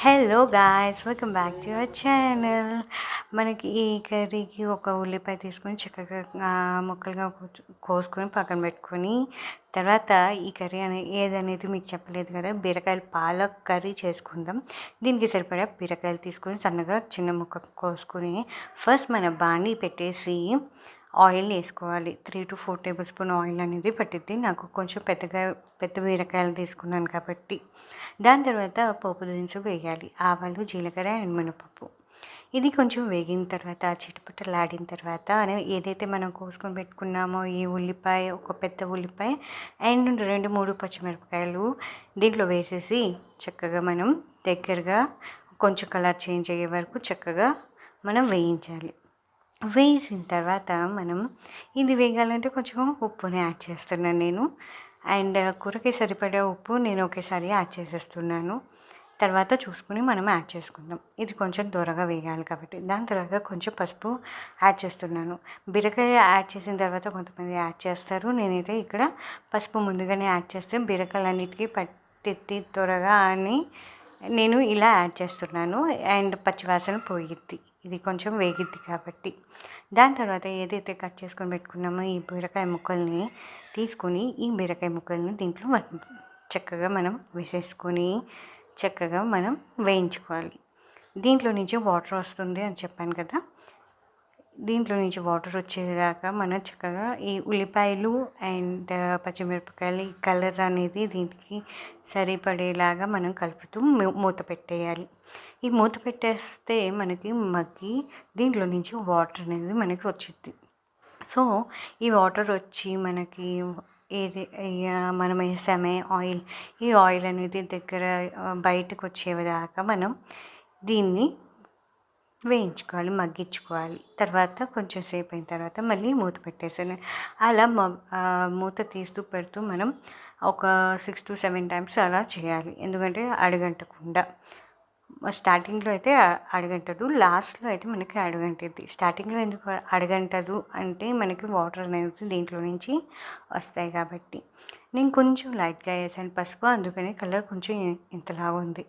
Hello guys welcome back to our channel మనకి ఈ కర్రీకి ఒక ఉల్లిపాయ తీసుకొని చక్కగా ముక్కలుగా కోసుకొని పక్కన పెట్టుకొని తర్వాత ఈ కర్రీ అనే ఏదనేది మీకు చెప్పలేదు కదా బీరకాయలు పాలక్ కర్రీ చేసుకుందాం. దీనికి సరిపడా బీరకాయలు తీసుకొని సన్నగా చిన్న ముక్క కోసుకొని ఫస్ట్ మన బాణీ పెట్టేసి ఆయిల్ వేసుకోవాలి. Three to four tablespoon oil అనేది పట్టిద్ది. నాకు కొంచెం పెద్దగా పెద్ద బీరకాయలు తీసుకున్నాను కాబట్టి. దాని తర్వాత పోపు దినుసు వేయాలి. ఆవాలు జీలకర్ర అండ్ మినపప్పు. ఇది కొంచెం వేగిన తర్వాత చిటపటలాడిన తర్వాత ఏదైతే మనం కోసుకొని పెట్టుకున్నామో ఈ ఉల్లిపాయ ఒక పెద్ద ఉల్లిపాయ అండ్ రెండు మూడు పచ్చిమిరపకాయలు దీంట్లో వేసేసి చక్కగా మనం దగ్గరగా కొంచెం కలర్ చేంజ్ అయ్యే వరకు చక్కగా మనం వేయించాలి. వేసిన తర్వాత మనం ఇది వేగాలంటే కొంచెం ఉప్పుని యాడ్ చేస్తున్నాను నేను. అండ్ కూరకి సరిపడే ఉప్పు నేను ఒకేసారి యాడ్ చేసేస్తున్నాను. తర్వాత చూసుకుని మనం యాడ్ చేసుకుందాం. ఇది కొంచెం దూరగా వేగాలి కాబట్టి. దాని తర్వాత కొంచెం పసుపు యాడ్ చేస్తున్నాను. బీరకాయ యాడ్ చేసిన తర్వాత కొంతమంది యాడ్ చేస్తారు. నేనైతే ఇక్కడ పసుపు ముందుగానే యాడ్ చేస్తే బీరకాయలన్నిటికీ పట్టిద్ది త్వరగా అని నేను ఇలా యాడ్ చేస్తున్నాను. అండ్ పచ్చివాసన పోయిద్ది. ఇది కొంచెం వేగిద్ది కాబట్టి. దాని తర్వాత ఏదైతే కట్ చేసుకొని పెట్టుకున్నామో ఈ బీరకాయ ముక్కల్ని తీసుకొని ఈ బీరకాయ ముక్కల్ని దీంట్లో చక్కగా మనం వేసేసుకొని చక్కగా మనం వేయించుకోవాలి. దీంట్లో నుంచి వాటర్ వస్తుంది అని చెప్పాను కదా దీంట్లో నుంచి వాటర్ వచ్చేదాకా మనం చక్కగా ఈ ఉల్లిపాయలు అండ్ పచ్చిమిరపకాయలు ఈ కలర్ అనేది దీనికి సరిపడేలాగా మనం కలుపుతూ మూత పెట్టేయాలి. ఈ మూత పెట్టేస్తే మనకి మగ్గి దీంట్లో నుంచి వాటర్ అనేది మనకి వచ్చింది సో ఈ వాటర్ వచ్చి మనకి ఏది మనం వేసామే ఆయిల్. ఈ ఆయిల్ అనేది దగ్గర బయటకు వచ్చేదాకా మనం దీన్ని వేయించుకోవాలి మగ్గించుకోవాలి. తర్వాత కొంచెం సేపు అయిన తర్వాత మళ్ళీ మూత పెట్టేసాను అలా మగ్ మూత తీస్తూ పెడుతూ మనం ఒక సిక్స్ టు సెవెన్ టైమ్స్ అలా చేయాలి. ఎందుకంటే అడగంటకుండా. స్టార్టింగ్లో అయితే అడగంటదు. లాస్ట్లో అయితే మనకి అడగంటది. స్టార్టింగ్లో ఎందుకు అడగంటదు అంటే మనకి వాటర్ అనేది దీంట్లో నుంచి వస్తాయి కాబట్టి. నేను కొంచెం లైట్గా వేసాను పసుపు. అందుకని కలర్ కొంచెం ఇంతలాగా ఉంది.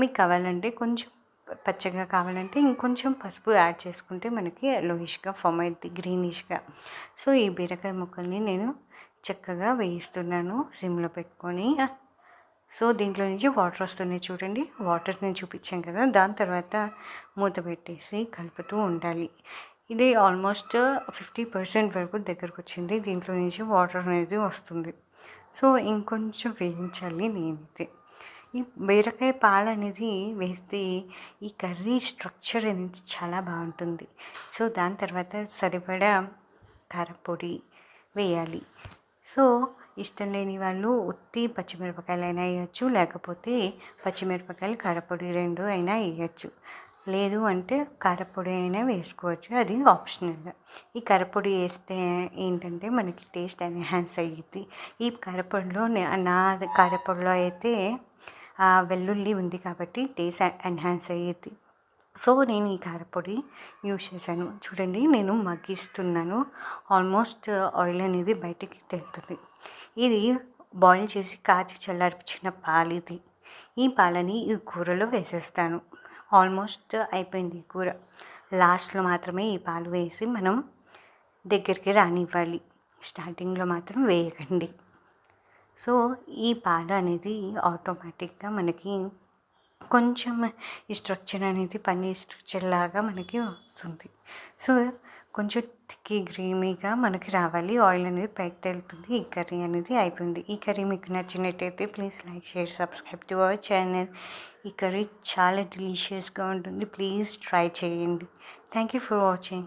మీకు కావాలంటే కొంచెం పచ్చగా కావాలంటే ఇంకొంచెం పసుపు యాడ్ చేసుకుంటే మనకి లోయిష్గా ఫామ్ అవుద్ది గ్రీనిష్గా సో ఈ బీరకాయ ముక్కల్ని నేను చక్కగా వేయిస్తున్నాను సిమ్లో పెట్టుకొని. సో దీంట్లో నుంచి వాటర్ వస్తున్నాయి చూడండి. వాటర్ నేను చూపించాను కదా. దాని తర్వాత మూత పెట్టేసి కలుపుతూ ఉండాలి. ఇది ఆల్మోస్ట్ ఫిఫ్టీ పర్సెంట్ వరకు దగ్గరకు వచ్చింది దీంట్లో నుంచి వాటర్ అనేది వస్తుంది. సో ఇంకొంచెం వేయించాలి నేనైతే. ఈ బీరకాయ పాలు అనేది వేస్తే ఈ కర్రీ స్ట్రక్చర్ అనేది చాలా బాగుంటుంది. సో దాని తర్వాత సరిపడా కారపొడి వేయాలి. సో ఇష్టం లేని వాళ్ళు ఉత్తి పచ్చిమిరపకాయలు అయినా వేయచ్చు లేకపోతే పచ్చిమిరపకాయలు కారపొడి రెండు అయినా వేయచ్చు. లేదు అంటే కారపొడి అయినా వేసుకోవచ్చు అది ఆప్షనల్. ఈ కారపొడి వేస్తే ఏంటంటే మనకి టేస్ట్ ఎన్హాన్స్ అయ్యిద్ది ఈ కారపొడిలో నా కారపొడిలో అయితే వెల్లుల్లి ఉంది కాబట్టి టేస్ట్ ఎన్హాన్స్ అయ్యేది. సో నేను ఈ కారపొడి యూజ్ చేశాను. చూడండి నేను మగ్గిస్తున్నాను. ఆల్మోస్ట్ ఆయిల్ అనేది బయటికి తెలుతుంది. ఇది బాయిల్ చేసి కాచి చల్లార్చిన పాలు ఇది. ఈ పాలని ఈ కూరలో వేసేస్తాను. ఆల్మోస్ట్ అయిపోయింది ఈ కూర. లాస్ట్లో మాత్రమే ఈ పాలు వేసి మనం దగ్గరికి రానివ్వాలి. స్టార్టింగ్లో మాత్రం వేయకండి. సో ఈ పాడ అనేది ఆటోమేటిక్గా మనకి కొంచెం ఈ స్ట్రక్చర్ అనేది పన్నీర్ స్ట్రక్చర్ లాగా మనకి వస్తుంది. సో కొంచెం థిక్కి గ్రీమీగా మనకి రావాలి. ఆయిల్ అనేది పైకి తెలుతుంది. ఈ కర్రీ అనేది అయిపోయింది. ఈ కర్రీ మీకు నచ్చినట్టయితే please like share subscribe to our channel. ఈ కర్రీ చాలా డెలిషియస్గా ఉంటుంది. ప్లీజ్ ట్రై చేయండి. Thank you for watching.